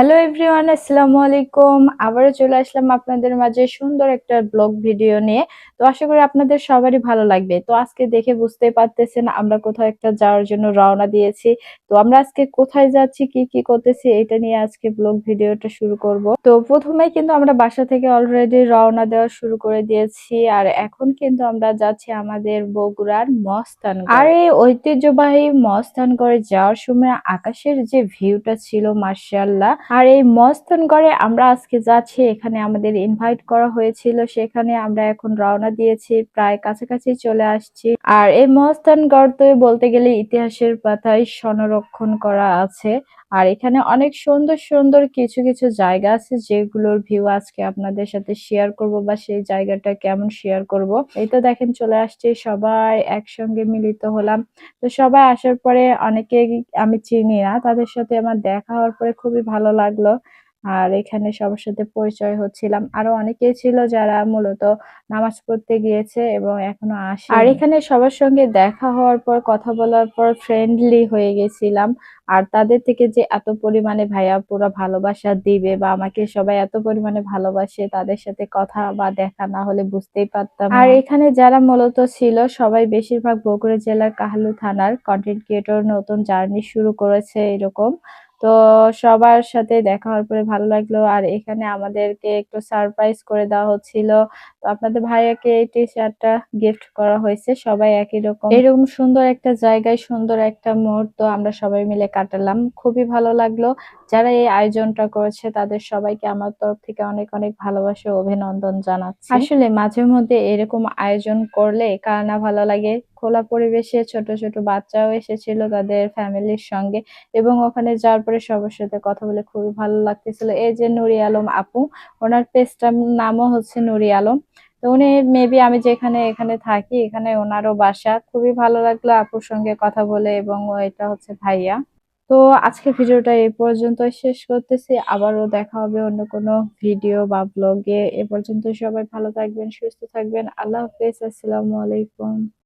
Hello everyone আসসালামু আলাইকুম। আবারও চলে আসলাম আপনাদের মাঝে সুন্দর একটা ব্লগ ভিডিও নিয়ে। তো আশা করি আপনাদের সবারই ভালো লাগবে। তো আজকে দেখে বুঝতে পারতেছেন, আমরা কোথাও একটা যাওয়ার জন্য রওনা দিয়েছি। তো আমরা আজকে কোথায় যাচ্ছি, কি কি করতেছি, এটা নিয়ে আজকে ব্লগ ভিডিওটা শুরু করব। তো প্রথমে কিন্তু আমরা বাসা থেকে অলরেডি রওনা দেওয়া শুরু করে দিয়েছি। আর এখন কিন্তু আমরা যাচ্ছি আমাদের বগুড়ার মস্তান আর এই ঐতিহ্যবাহী মস্তানগড়ে যাওয়ার সময় আকাশের যে ভিউটা ছিল মার্শাল্লাহ আর এই মস্তানগড়ে আমরা আজকে যাচ্ছি এখানে আমাদের ইনভাইট করা হয়েছিল, সেখানে আমরা এখন রওনা দিয়েছি, প্রায় কাছাকাছি চলে আসছি। আর এই মস্তানগড় তো বলতে গেলে ইতিহাসের পাতায় সংরক্ষণ করা আছে। আর এখানে অনেক সুন্দর সুন্দর কিছু কিছু জায়গা আছে যেগুলোর ভিউ আজকে আপনাদের সাথে শেয়ার করব বা সেই জায়গাটা কেমন শেয়ার করব। এই তো দেখেন চলে আসছে সবাই একসঙ্গে মিলিত হলাম। তো সবাই আসার পরে অনেকে আমি চিনি না, তাদের সাথে আমার দেখা হওয়ার পরে খুবই ভালো লাগল। আর এখানে সবার সাথে পরিচয় হচ্ছিলাম। আরও অনেকেই ছিল যারা মূলত নামাজ পড়তে গিয়েছে এবং এখনও আসে আর এখানে সবার সঙ্গে দেখা হওয়ার পর কথা বলার পর ফ্রেন্ডলি হয়ে গেছিলাম। আর তাদের থেকে যে এত পরিমাণে ভাইয়া পুরো ভালোবাসা দিবে বা আমাকে সবাই এত পরিমাণে ভালোবাসে তাদের সাথে কথা বা দেখা না হলে বুঝতেই পারতাম আর এখানে যারা মূলত ছিল সবাই বেশিরভাগ বগুড়া জেলার কাহালু থানার কন্টেন্ট ক্রিয়েটর নতুন জার্নি শুরু করেছে এরকম। তো সবার সাথে দেখা হওয়ার পরে ভালো লাগল। আর এখানে আমাদেরকে একটু সারপ্রাইজ করে দেওয়া হচ্ছিল। তো আপনাদের ভাইয়াকে এই টি শার্টটা গিফট করা হয়েছে। সবাই একই রকম। এরকম সুন্দর একটা জায়গায়, সুন্দর একটা মুহূর্ত আমরা সবাই মিলে কাটালাম। খুবই ভালো লাগল। যারা এই আয়োজনটা করেছে, তাদের সবাইকে আমার তরফ থেকে অনেক অনেক ভালোবাসা অভিনন্দন জানাচ্ছি। আসলে মাঝে মধ্যে এরকম আয়োজন করলে কার না ভালো লাগে? খোলা পরিবেশে ছোট ছোট বাচ্চাও এসেছিল তাদের ফ্যামিলির সঙ্গে এবং ওখানে যাওয়ার পরে সবার সাথে কথা বলে খুবই ভালো লাগতেছিল। এই যে নুরি আলম আপু, ওনার পেজটার নামও হচ্ছে নুরি আলম। তো উনি মেবি আমি যেখানে এখানে থাকি, এখানে ওনারও বাসা। খুবই ভালো লাগল আপুর সঙ্গে কথা বলে এবং এটা হচ্ছে ভাইয়া। তো আজকে ভিডিওটা এই পর্যন্ত শেষ করতেছি। আবারও দেখা হবে অন্য কোনো ভিডিও বা ব্লগে এ। পর্যন্ত সবাই ভালো থাকবেন, সুস্থ থাকবেন। আল্লাহ হাফেজ, আসসালামু আলাইকুম।